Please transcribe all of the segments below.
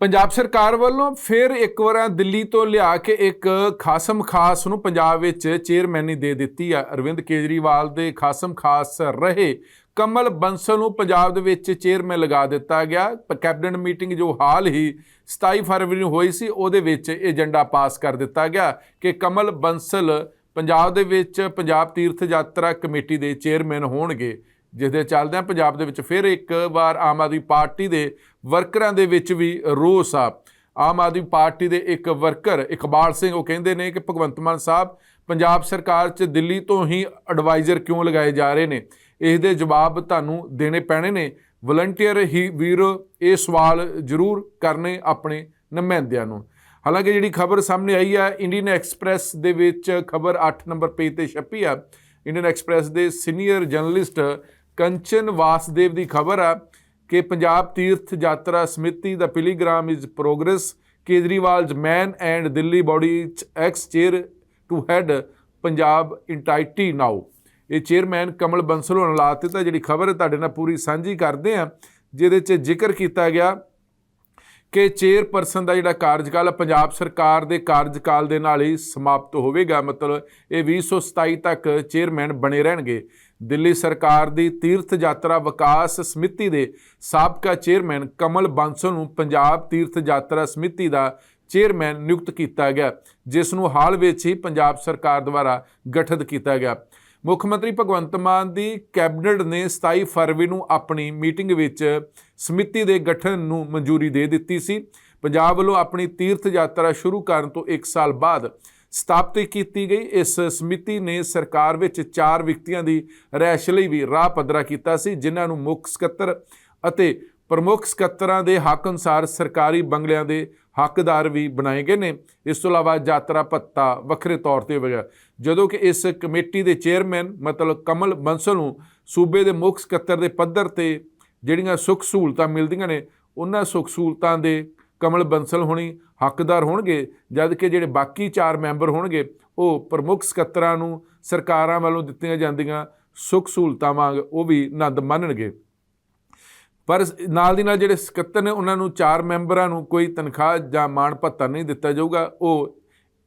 ਪੰਜਾਬ ਸਰਕਾਰ ਵੱਲੋਂ ਫਿਰ ਇੱਕ ਵਾਰ ਦਿੱਲੀ ਤੋਂ ਲਿਆ ਕੇ ਇੱਕ ਖਾਸਮ ਖਾਸ ਨੂੰ ਪੰਜਾਬ ਵਿੱਚ ਚੇਅਰਮੈਨੀ ਦੇ ਦਿੱਤੀ ਆ। ਅਰਵਿੰਦ ਕੇਜਰੀਵਾਲ ਦੇ ਖਾਸਮ ਖਾਸ ਰਹੇ ਕਮਲ ਬੰਸਲ ਨੂੰ ਪੰਜਾਬ ਦੇ ਵਿੱਚ ਚੇਅਰਮੈਨ ਲਗਾ ਦਿੱਤਾ ਗਿਆ। ਕੈਬਨਿਟ ਮੀਟਿੰਗ ਜੋ ਹਾਲ ਹੀ 27 ਫਰਵਰੀ ਨੂੰ ਹੋਈ ਸੀ, ਉਹਦੇ ਵਿੱਚ ਏਜੰਡਾ ਪਾਸ ਕਰ ਦਿੱਤਾ ਗਿਆ ਕਿ ਕਮਲ ਬੰਸਲ ਪੰਜਾਬ ਦੇ ਵਿੱਚ ਪੰਜਾਬ ਤੀਰਥ ਯਾਤਰਾ ਕਮੇਟੀ ਦੇ ਚੇਅਰਮੈਨ ਹੋਣਗੇ। ਜਿਸ ਦੇ ਚੱਲਦਿਆਂ ਪੰਜਾਬ ਦੇ ਵਿੱਚ ਫਿਰ ਇੱਕ ਵਾਰ ਆਮ ਆਦਮੀ ਪਾਰਟੀ ਦੇ ਵਰਕਰਾਂ ਦੇ ਵਿੱਚ ਵੀ ਰੋਸ ਆ। ਆਮ ਆਦਮੀ ਪਾਰਟੀ ਦੇ ਇੱਕ ਵਰਕਰ ਇਕਬਾਲ ਸਿੰਘ, ਉਹ ਕਹਿੰਦੇ ਨੇ ਕਿ ਭਗਵੰਤ ਮਾਨ ਸਾਹਿਬ, ਪੰਜਾਬ ਸਰਕਾਰ 'ਚ ਦਿੱਲੀ ਤੋਂ ਹੀ ਐਡਵਾਈਜ਼ਰ ਕਿਉਂ ਲਗਾਏ ਜਾ ਰਹੇ ਨੇ? ਇਸ ਦੇ ਜਵਾਬ ਤੁਹਾਨੂੰ ਦੇਣੇ ਪੈਣੇ ਨੇ। ਵਲੰਟੀਅਰ ਹੀ ਵੀਰ, ਇਹ ਸਵਾਲ ਜ਼ਰੂਰ ਕਰਨੇ ਆਪਣੇ ਨੁਮਾਇੰਦਿਆਂ ਨੂੰ। ਹਾਲਾਂਕਿ ਜਿਹੜੀ ਖਬਰ ਸਾਹਮਣੇ ਆਈ ਆ ਇੰਡੀਅਨ ਐਕਸਪ੍ਰੈਸ ਦੇ ਵਿੱਚ ਖਬਰ 8 ਨੰਬਰ ਪੇਜ ਤੇ ਛਪੀ ਆ। ਇੰਡੀਅਨ ਐਕਸਪ੍ਰੈਸ ਦੇ ਸੀਨੀਅਰ ਜਰਨਲਿਸਟ ਕੰਚਨ ਵਾਸਦੇਵ ਦੀ ਖਬਰ ਆ ਕਿ ਪੰਜਾਬ ਤੀਰਥ ਯਾਤਰਾ ਸਮਿਤੀ ਦਾ pilgrim is progress Kejriwal's man and Delhi body ex chair to head Punjab entity now ਇਹ ਚੇਅਰਮੈਨ ਕਮਲ ਬੰਸਲ ਹੋਣ ਲਾ ਦਿੱਤਾ। ਜਿਹੜੀ ਖਬਰ ਤੁਹਾਡੇ ਨਾਲ ਪੂਰੀ ਸਾਂਝੀ ਕਰਦੇ ਆ ਜਿਹਦੇ 'ਚ ਜ਼ਿਕਰ ਕੀਤਾ ਗਿਆ ਕਿ ਚੇਅਰਪਰਸਨ ਦਾ ਜਿਹੜਾ ਕਾਰਜਕਾਲ ਪੰਜਾਬ ਸਰਕਾਰ ਦੇ ਕਾਰਜਕਾਲ ਦੇ ਨਾਲ ਹੀ ਸਮਾਪਤ ਹੋਵੇਗਾ। ਮਤਲਬ ਇਹ 2027 ਤੱਕ ਚੇਅਰਮੈਨ ਬਣੇ ਰਹਿਣਗੇ। ਦਿੱਲੀ ਸਰਕਾਰ ਦੀ ਤੀਰਥ ਯਾਤਰਾ ਵਿਕਾਸ ਸਮਿਤੀ ਦੇ ਸਾਬਕਾ ਚੇਅਰਮੈਨ ਕਮਲ ਬਾਂਸਲ ਨੂੰ ਪੰਜਾਬ ਤੀਰਥ ਯਾਤਰਾ ਸਮਿਤੀ ਦਾ ਚੇਅਰਮੈਨ ਨਿਯੁਕਤ ਕੀਤਾ ਗਿਆ, ਜਿਸ ਨੂੰ ਹਾਲ ਵਿੱਚ ਹੀ ਪੰਜਾਬ ਸਰਕਾਰ ਦੁਆਰਾ ਗਠਿਤ ਕੀਤਾ ਗਿਆ। ਮੁੱਖ ਮੰਤਰੀ ਭਗਵੰਤ ਮਾਨ ਦੀ ਕੈਬਨਿਟ ਨੇ 27 ਫਰਵਰੀ ਨੂੰ ਆਪਣੀ ਮੀਟਿੰਗ ਵਿੱਚ ਸਮਿਤੀ ਦੇ ਗਠਨ ਨੂੰ ਮਨਜ਼ੂਰੀ ਦੇ ਦਿੱਤੀ ਸੀ। ਪੰਜਾਬ ਵੱਲੋਂ ਆਪਣੀ ਤੀਰਥ ਯਾਤਰਾ ਸ਼ੁਰੂ ਕਰਨ ਤੋਂ 1 ਸਾਲ ਬਾਅਦ ਸਥਾਪਿਤ ਕੀਤੀ ਗਈ। ਇਸ ਸਮਿਤੀ ਨੇ ਸਰਕਾਰ ਵਿੱਚ ਚਾਰ ਵਿਅਕਤੀਆਂ ਦੀ ਰਹਿਸ਼ ਲਈ ਵੀ ਰਾਹ ਪੱਧਰਾ ਕੀਤਾ ਸੀ, ਜਿਨ੍ਹਾਂ ਨੂੰ ਮੁੱਖ ਸਕੱਤਰ ਅਤੇ ਪ੍ਰਮੁੱਖ ਸਕੱਤਰਾਂ ਦੇ ਹੱਕ ਅਨੁਸਾਰ ਸਰਕਾਰੀ ਬੰਗਲਿਆਂ ਦੇ ਹੱਕਦਾਰ ਵੀ ਬਣਾਏ ਗਏ ਨੇ। ਇਸ ਤੋਂ ਇਲਾਵਾ ਯਾਤਰਾ ਭੱਤਾ ਵੱਖਰੇ ਤੌਰ ਤੇ ਹੋਵੇਗਾ ਜਦੋਂ ਕਿ ਇਸ ਕਮੇਟੀ ਦੇ ਚੇਅਰਮੈਨ ਮਤਲਬ ਕਮਲ ਬੰਸਲ ਨੂੰ ਸੂਬੇ ਦੇ ਮੁੱਖ ਸਕੱਤਰ ਦੇ ਪੱਧਰ ਤੇ ਜਿਹੜੀਆਂ ਸੁੱਖ ਸਹੂਲਤਾਂ ਮਿਲਦੀਆਂ ਨੇ, ਉਹਨਾਂ ਸੁੱਖ ਸਹੂਲਤਾਂ ਦੇ ਕਮਲ ਬੰਸਲ ਹੋਣੀ ਹੱਕਦਾਰ ਹੋਣਗੇ ਜਦ ਕਿ ਜਿਹੜੇ ਬਾਕੀ ਚਾਰ ਮੈਂਬਰ ਹੋਣਗੇ, ਉਹ ਪ੍ਰਮੁੱਖ ਸਕੱਤਰਾਂ ਨੂੰ ਸਰਕਾਰਾਂ ਵੱਲੋਂ ਦਿੱਤੀਆਂ ਜਾਂਦੀਆਂ ਸੁੱਖ ਸਹੂਲਤਾਂ ਵਾਂਗ ਉਹ ਵੀ ਆਨੰਦ ਮਾਣਨਗੇ। ਪਰ ਨਾਲ ਦੀ ਨਾਲ ਜਿਹੜੇ ਸਕੱਤਰ ਨੇ, ਉਹਨਾਂ ਨੂੰ ਚਾਰ ਮੈਂਬਰਾਂ ਨੂੰ ਕੋਈ ਤਨਖਾਹ ਜਾਂ ਮਾਣ ਭੱਤਾ ਨਹੀਂ ਦਿੱਤਾ ਜਾਊਗਾ, ਉਹ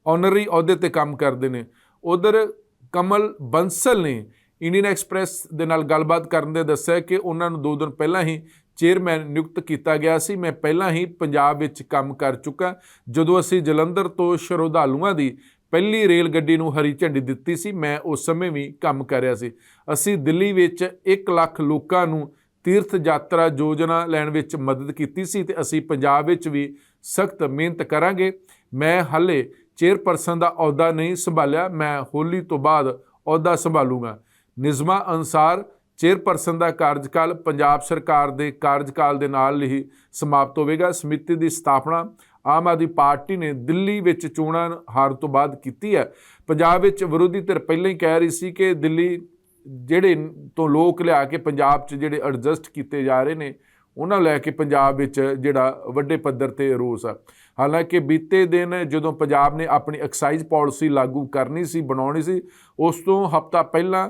ਆਨਰਰੀ ਅਹੁਦੇ ਤੇ ਕੰਮ ਕਰਦੇ ਨੇ। ਉਧਰ ਕਮਲ ਬੰਸਲ ਨੇ, ਇੰਡੀਅਨ ਐਕਸਪ੍ਰੈਸ ਦੇ ਨਾਲ ਗੱਲਬਾਤ ਕਰਨ ਦੇ ਦੱਸਿਆ ਕਿ ਉਹਨਾਂ ਨੂੰ ਦੋ ਦਿਨ ਪਹਿਲਾਂ ਹੀ ਚੇਅਰਮੈਨ ਨਿਯੁਕਤ ਕੀਤਾ ਗਿਆ ਸੀ। ਮੈਂ ਪਹਿਲਾਂ ਹੀ ਪੰਜਾਬ ਵਿੱਚ ਕੰਮ ਕਰ ਚੁੱਕਾ। ਜਦੋਂ ਅਸੀਂ ਜਲੰਧਰ ਤੋਂ ਸ਼ਰਧਾਲੂਆਂ ਦੀ ਪਹਿਲੀ ਰੇਲ ਗੱਡੀ ਨੂੰ ਹਰੀ ਝੰਡੀ ਦਿੱਤੀ ਸੀ, ਮੈਂ ਉਸ ਸਮੇਂ ਵੀ ਕੰਮ ਕਰ ਰਿਹਾ ਸੀ। ਅਸੀਂ ਦਿੱਲੀ ਵਿੱਚ 1 ਲੱਖ ਲੋਕਾਂ ਨੂੰ ਤੀਰਥ ਯਾਤਰਾ ਯੋਜਨਾ ਲੈਣ ਵਿੱਚ ਮਦਦ ਕੀਤੀ ਸੀ ਤੇ ਅਸੀਂ ਪੰਜਾਬ ਵਿੱਚ ਵੀ ਸਖਤ ਮਿਹਨਤ ਕਰਾਂਗੇ। ਮੈਂ ਹਾਲੇ ਚੇਅਰਪਰਸਨ ਦਾ ਅਹੁਦਾ ਨਹੀਂ ਸੰਭਾਲਿਆ। ਮੈਂ ਹੋਲੀ ਤੋਂ ਬਾਅਦ ਅਹੁਦਾ ਸੰਭਾਲੂਗਾ। ਨਿਯਮਾਂ ਅਨੁਸਾਰ ਚੇਅਰਪਰਸਨ ਦਾ ਕਾਰਜਕਾਲ ਪੰਜਾਬ ਸਰਕਾਰ ਦੇ ਕਾਰਜਕਾਲ ਦੇ ਨਾਲ ਹੀ ਸਮਾਪਤ ਹੋਵੇਗਾ। ਸਮਿਤੀ ਦੀ ਸਥਾਪਨਾ ਆਮ ਆਦਮੀ ਪਾਰਟੀ ਨੇ ਦਿੱਲੀ ਵਿੱਚ ਚੋਣਾਂ ਹਾਰ ਤੋਂ ਬਾਅਦ ਕੀਤੀ ਹੈ। ਪੰਜਾਬ ਵਿੱਚ ਵਿਰੋਧੀ ਧਿਰ ਪਹਿਲਾਂ ਹੀ ਕਹਿ ਰਹੀ ਸੀ ਕਿ ਦਿੱਲੀ ਜਿਹੜੇ ਤੋਂ ਲੋਕ ਲਿਆ ਕੇ ਪੰਜਾਬ 'ਚ ਜਿਹੜੇ ਐਡਜਸਟ ਕੀਤੇ ਜਾ ਰਹੇ ਨੇ, ਉਹਨਾਂ ਲੈ ਕੇ ਪੰਜਾਬ ਵਿੱਚ ਜਿਹੜਾ ਵੱਡੇ ਪੱਧਰ ਤੇ ਰੋਸ ਆ। ਹਾਲਾਂਕਿ ਬੀਤੇ ਦਿਨ ਜਦੋਂ ਪੰਜਾਬ ਨੇ ਆਪਣੀ ਐਕਸਾਈਜ਼ ਪਾਲਿਸੀ ਲਾਗੂ ਕਰਨੀ ਸੀ, ਬਣਾਉਣੀ ਸੀ, ਉਸ ਤੋਂ ਹਫਤਾ ਪਹਿਲਾਂ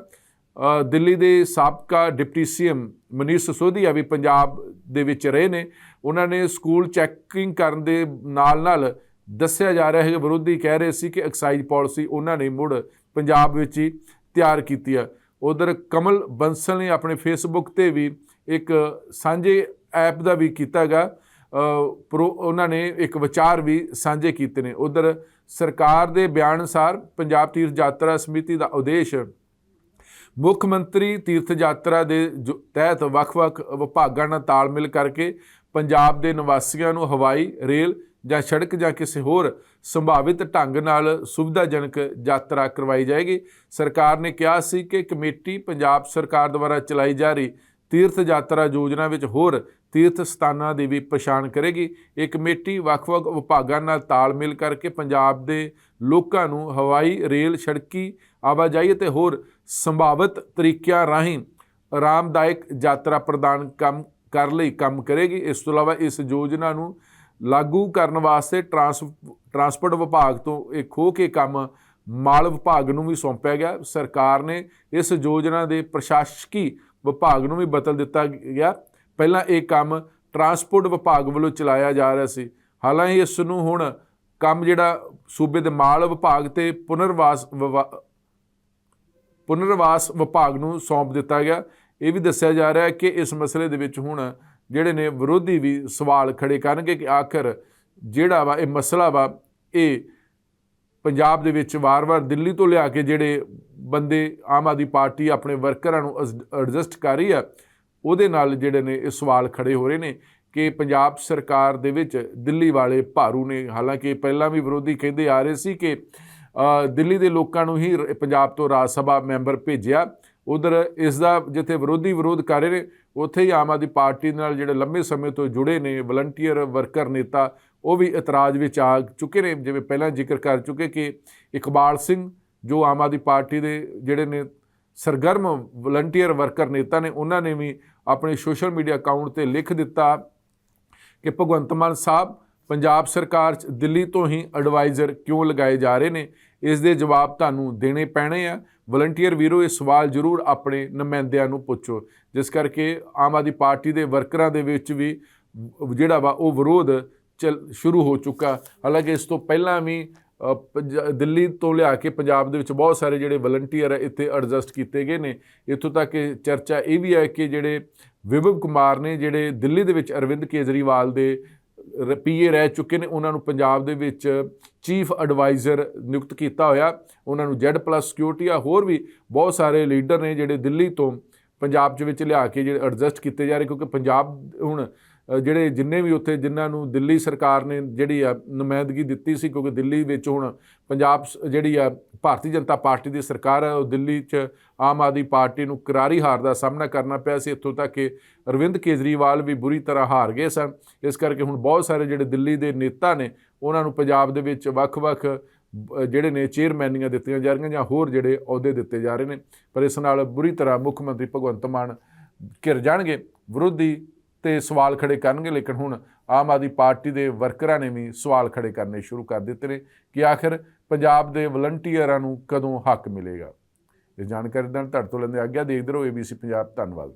ਦਿੱਲੀ ਦੇ ਸਾਬਕਾ ਡਿਪਟੀ ਸੀਐਮ ਮਨੀਸ਼ ਸਸੋਦੀਆ ਵੀ ਪੰਜਾਬ ਦੇ ਵਿੱਚ ਰਹੇ ਨੇ। ਉਹਨਾਂ ਨੇ ਸਕੂਲ ਚੈਕਿੰਗ ਕਰਨ ਦੇ ਨਾਲ ਨਾਲ ਦੱਸਿਆ ਜਾ ਰਿਹਾ ਹੈ ਕਿ ਵਿਰੋਧੀ ਕਹਿ ਰਹੇ ਸੀ ਕਿ ਐਕਸਾਈਜ਼ ਪਾਲਿਸੀ ਉਹਨਾਂ ਨੇ ਮੁੜ ਪੰਜਾਬ ਵਿੱਚ ਹੀ ਤਿਆਰ ਕੀਤੀ ਆ ਉਧਰ ਕਮਲ ਬੰਸਲ ਨੇ ਆਪਣੇ ਫੇਸਬੁੱਕ ਤੇ ਵੀ ਇੱਕ ਸਾਂਝੇ ਐਪ ਦਾ ਵੀ ਕੀਤਾਗਾ ਪ੍ਰੋ, ਉਹਨਾਂ ਨੇ ਇੱਕ ਵਿਚਾਰ ਵੀ ਸਾਂਝੇ ਕੀਤੇ ਨੇ। ਉਧਰ ਸਰਕਾਰ ਦੇ ਬਿਆਨ ਅਨੁਸਾਰ ਪੰਜਾਬ ਤੀਰਥ ਯਾਤਰਾ ਸਮਿਤੀ ਦਾ ਉਦੇਸ਼ ਮੁੱਖ ਮੰਤਰੀ ਤੀਰਥ ਯਾਤਰਾ ਦੇ ਜੋ- ਤਹਿਤ ਵੱਖ-ਵੱਖ ਵਿਭਾਗਾਂ ਨਾਲ ਤਾਲਮੇਲ ਕਰਕੇ ਪੰਜਾਬ ਦੇ ਨਿਵਾਸੀਆਂ ਨੂੰ ਹਵਾਈ, ਰੇਲ ਜਾਂ ਸੜਕ ਜਾਂ ਕਿਸੇ ਹੋਰ ਸੰਭਾਵਿਤ ਢੰਗ ਨਾਲ ਸੁਵਿਧਾਜਨਕ ਯਾਤਰਾ ਕਰਵਾਈ ਜਾਏਗੀ। ਸਰਕਾਰ ਨੇ ਕਿਹਾ ਸੀ ਕਿ ਕਮੇਟੀ ਪੰਜਾਬ ਸਰਕਾਰ ਦੁਆਰਾ ਚਲਾਈ ਜਾ ਰਹੀ ਤੀਰਥ ਯਾਤਰਾ ਯੋਜਨਾ ਵਿੱਚ ਹੋਰ ਤੀਰਥ ਸਥਾਨਾਂ ਦੀ ਵੀ ਪਛਾਣ ਕਰੇਗੀ। ਇਹ ਕਮੇਟੀ ਵੱਖ-ਵੱਖ ਵਿਭਾਗਾਂ ਨਾਲ ਤਾਲਮੇਲ ਕਰਕੇ ਪੰਜਾਬ ਦੇ ਲੋਕਾਂ ਨੂੰ ਹਵਾਈ, ਰੇਲ, ਸੜਕੀ ਆਵਾਜਾਈ ਅਤੇ ਹੋਰ ਸੰਭਾਵਿਤ ਤਰੀਕਿਆਂ ਰਾਹੀਂ ਆਰਾਮਦਾਇਕ ਯਾਤਰਾ ਪ੍ਰਦਾਨ ਕੰਮ ਕਰ ਲਈ ਕੰਮ ਕਰੇਗੀ। ਇਸ ਤੋਂ ਇਲਾਵਾ ਇਸ ਯੋਜਨਾ ਨੂੰ ਲਾਗੂ ਕਰਨ ਵਾਸਤੇ ਟਰਾਂਸ, ਟਰਾਂਸਪੋਰਟ ਵਿਭਾਗ ਤੋਂ ਇਹ ਖੋਹ ਕੇ ਕੰਮ ਮਾਲ ਵਿਭਾਗ ਨੂੰ ਵੀ ਸੌਂਪਿਆ ਗਿਆ। ਸਰਕਾਰ ਨੇ ਇਸ ਯੋਜਨਾ ਦੇ ਪ੍ਰਸ਼ਾਸਕੀ ਵਿਭਾਗ ਨੂੰ ਵੀ ਬਦਲ ਦਿੱਤਾ ਗਿਆ। ਪਹਿਲਾਂ ਇਹ ਕੰਮ ਟਰਾਂਸਪੋਰਟ ਵਿਭਾਗ ਵੱਲੋਂ ਚਲਾਇਆ ਜਾ ਰਿਹਾ ਸੀ। ਹਾਲਾਂਕਿ ਇਸ ਨੂੰ ਹੁਣ ਕੰਮ ਜਿਹੜਾ ਸੂਬੇ ਦੇ ਮਾਲ ਵਿਭਾਗ ਤੇ ਪੁਨਰਵਾਸ ਵਿਭਾ- ਪੁਨਰਵਾਸ ਵਿਭਾਗ ਨੂੰ ਸੌਂਪ ਦਿੱਤਾ ਗਿਆ। ਇਹ ਵੀ ਦੱਸਿਆ ਜਾ ਰਿਹਾ ਹੈ ਕਿ ਇਸ ਮਸਲੇ ਦੇ ਵਿੱਚ ਹੁਣ ਜਿਹੜੇ ਨੇ ਵਿਰੋਧੀ ਵੀ ਸਵਾਲ ਖੜੇ ਕਰਨਗੇ ਕਿ ਆਖਰ ਜਿਹੜਾ ਵਾ, ਇਹ ਮਸਲਾ ਵਾ, ਇਹ ਪੰਜਾਬ ਦੇ ਵਿੱਚ ਵਾਰ-ਵਾਰ ਦਿੱਲੀ ਤੋਂ ਲਿਆ ਕੇ ਜਿਹੜੇ ਬੰਦੇ ਆਮ ਆਦਮੀ ਪਾਰਟੀ ਆਪਣੇ ਵਰਕਰਾਂ ਨੂੰ ਐਡਜਸਟ ਕਰ ਰਹੀ ਆ, ਉਹਦੇ ਨਾਲ ਜਿਹੜੇ ਨੇ ਇਹ ਸਵਾਲ ਖੜੇ ਹੋ ਰਹੇ ਨੇ ਕਿ ਪੰਜਾਬ ਸਰਕਾਰ ਦੇ ਵਿੱਚ ਦਿੱਲੀ ਵਾਲੇ ਭਾਰੂ ਨੇ, ਹਾਲਾਂਕਿ ਪਹਿਲਾਂ ਵੀ ਵਿਰੋਧੀ ਕਹਿੰਦੇ ਆ ਰਹੇ ਸੀ ਕਿ ਦਿੱਲੀ ਦੇ ਲੋਕਾਂ ਨੂੰ ਹੀ ਪੰਜਾਬ ਤੋਂ ਰਾਜ ਸਭਾ ਮੈਂਬਰ ਭੇਜਿਆ। ਉਧਰ ਇਸ ਦਾ ਜਿੱਥੇ ਵਿਰੋਧੀ ਵਿਰੋਧ ਕਰ ਰਹੇ ਨੇ, ਉੱਥੇ ਹੀ ਆਮ ਆਦਮੀ ਪਾਰਟੀ ਨਾਲ ਜਿਹੜੇ ਲੰਬੇ ਸਮੇਂ ਤੋਂ ਜੁੜੇ ਨੇ ਵਲੰਟੀਅਰ ਵਰਕਰ ਨੇਤਾ, ਉਹ ਵੀ ਇਤਰਾਜ਼ ਵਿੱਚ ਆ ਚੁੱਕੇ ਨੇ। ਜਿਵੇਂ ਪਹਿਲਾਂ ਜ਼ਿਕਰ ਕਰ ਚੁੱਕੇ ਕਿ ਇਕਬਾਲ ਸਿੰਘ, ਜੋ ਆਮ ਆਦਮੀ ਪਾਰਟੀ ਦੇ ਜਿਹੜੇ ਨੇ ਸਰਗਰਮ ਵਲੰਟੀਅਰ ਵਰਕਰ ਨੇਤਾ ਨੇ, ਉਹਨਾਂ ਨੇ ਵੀ ਆਪਣੇ ਸੋਸ਼ਲ ਮੀਡੀਆ ਅਕਾਊਂਟ ਤੇ ਲਿਖ ਦਿੱਤਾ ਕਿ ਭਗਵੰਤ ਮਾਨ ਸਾਹਿਬ ਪੰਜਾਬ ਸਰਕਾਰ 'ਚ ਦਿੱਲੀ ਤੋਂ ਹੀ ਐਡਵਾਈਜ਼ਰ ਕਿਉਂ ਲਗਾਏ ਜਾ ਰਹੇ ਨੇ? ਇਸ ਦੇ ਜਵਾਬ ਤੁਹਾਨੂੰ ਦੇਣੇ ਪੈਣੇ ਆ। ਵਲੰਟੀਅਰ ਵੀਰੋ, ਇਹ ਸਵਾਲ ਜ਼ਰੂਰ ਆਪਣੇ ਨੁਮਾਇੰਦਿਆਂ ਨੂੰ ਪੁੱਛੋ। ਜਿਸ ਕਰਕੇ ਆਮ ਆਦਮੀ ਪਾਰਟੀ ਦੇ ਵਰਕਰਾਂ ਦੇ ਵਿੱਚ ਵੀ ਜਿਹੜਾ ਵਾ ਉਹ ਵਿਰੋਧ ਚੱਲ, ਸ਼ੁਰੂ ਹੋ ਚੁੱਕਾ। ਹਾਲਾਂਕਿ ਇਸ ਤੋਂ ਪਹਿਲਾਂ ਵੀ ਪੰਜ- ਦਿੱਲੀ ਤੋਂ ਲਿਆ ਕੇ ਪੰਜਾਬ ਦੇ ਵਿੱਚ ਬਹੁਤ ਸਾਰੇ ਜਿਹੜੇ ਵਲੰਟੀਅਰ ਇੱਥੇ ਐਡਜਸਟ ਕੀਤੇ ਗਏ ਨੇ। ਇੱਥੋਂ ਤੱਕ ਕਿ ਚਰਚਾ ਇਹ ਵੀ ਹੈ ਕਿ ਜਿਹੜੇ ਵਿਭਵ ਕੁਮਾਰ ਨੇ, ਜਿਹੜੇ ਦਿੱਲੀ ਦੇ ਵਿੱਚ ਅਰਵਿੰਦ ਕੇਜਰੀਵਾਲ ਦੇ ਪੀਏ ਰਹਿ ਚੁੱਕੇ ਨੇ, ਉਹਨਾਂ ਨੂੰ ਪੰਜਾਬ ਦੇ ਵਿੱਚ ਚੀਫ ਐਡਵਾਈਜ਼ਰ ਨਿਯੁਕਤ ਕੀਤਾ ਹੋਇਆ, ਉਹਨਾਂ ਨੂੰ Z+ ਸਿਕਿਉਰਿਟੀ ਆ, ਹੋਰ ਵੀ ਬਹੁਤ ਸਾਰੇ ਲੀਡਰ ਨੇ ਜਿਹੜੇ ਦਿੱਲੀ ਤੋਂ ਪੰਜਾਬ ਦੇ ਵਿੱਚ ਲਿਆ ਕੇ ਜਿਹੜੇ ਐਡਜਸਟ ਕੀਤੇ ਜਾ ਰਹੇ, ਕਿਉਂਕਿ ਪੰਜਾਬ ਹੁਣ ਜਿਹੜੇ ਜਿੰਨੇ ਵੀ ਉੱਥੇ ਜਿਨ੍ਹਾਂ ਨੂੰ ਦਿੱਲੀ ਸਰਕਾਰ ਨੇ ਜਿਹੜੀ ਆ ਨੁਮਾਇੰਦਗੀ ਦਿੱਤੀ ਸੀ, ਕਿਉਂਕਿ ਦਿੱਲੀ ਵਿੱਚ ਹੁਣ ਪੰਜਾਬ ਸ- ਜਿਹੜੀ ਆ ਭਾਰਤੀ ਜਨਤਾ ਪਾਰਟੀ ਦੀ ਸਰਕਾਰ ਹੈ ਉਹ ਦਿੱਲੀ 'ਚ ਆਮ ਆਦਮੀ ਪਾਰਟੀ ਨੂੰ ਕਰਾਰੀ ਹਾਰ ਦਾ ਸਾਹਮਣਾ ਕਰਨਾ ਪਿਆ ਸੀ। ਇੱਥੋਂ ਤੱਕ ਕਿ ਅਰਵਿੰਦ ਕੇਜਰੀਵਾਲ ਵੀ ਬੁਰੀ ਤਰ੍ਹਾਂ ਹਾਰ ਗਏ ਸਨ। ਇਸ ਕਰਕੇ ਹੁਣ ਬਹੁਤ ਸਾਰੇ ਜਿਹੜੇ ਦਿੱਲੀ ਦੇ ਨੇਤਾ ਨੇ, ਉਹਨਾਂ ਨੂੰ ਪੰਜਾਬ ਦੇ ਵਿੱਚ ਵੱਖ-ਵੱਖ ਜਿਹੜੇ ਨੇ ਚੇਅਰਮੈਨੀਆਂ ਦਿੱਤੀਆਂ ਜਾ ਰਹੀਆਂ ਜਾਂ ਹੋਰ ਜਿਹੜੇ ਅਹੁਦੇ ਦਿੱਤੇ ਜਾ ਰਹੇ ਨੇ। ਪਰ ਇਸ ਨਾਲ ਬੁਰੀ ਤਰ੍ਹਾਂ ਮੁੱਖ ਮੰਤਰੀ ਭਗਵੰਤ ਮਾਨ ਘਿਰ ਜਾਣਗੇ। ਵਿਰੋਧੀ ਤੇ ਸਵਾਲ ਖੜੇ ਕਰਨਗੇ, ਲੇਕਿਨ ਹੁਣ ਆਮ ਆਦਮੀ ਪਾਰਟੀ ਦੇ ਵਰਕਰਾਂ ਨੇ ਵੀ ਸਵਾਲ ਖੜੇ ਕਰਨੇ ਸ਼ੁਰੂ ਕਰ ਦਿੱਤੇ ਨੇ ਕਿ ਆਖਿਰ ਪੰਜਾਬ ਦੇ ਵਲੰਟੀਅਰਾਂ ਨੂੰ ਕਦੋਂ ਹੱਕ ਮਿਲੇਗਾ? ਇਹ ਜਾਣਕਾਰੀ ਦੇਣ ਤੁਹਾਡੇ ਤੋਂ ਲੈਂਦੇ ਆਗਿਆ, ਦੇਖਦੇ ਰਹੋ ABC ਪੰਜਾਬ, ਧੰਨਵਾਦ।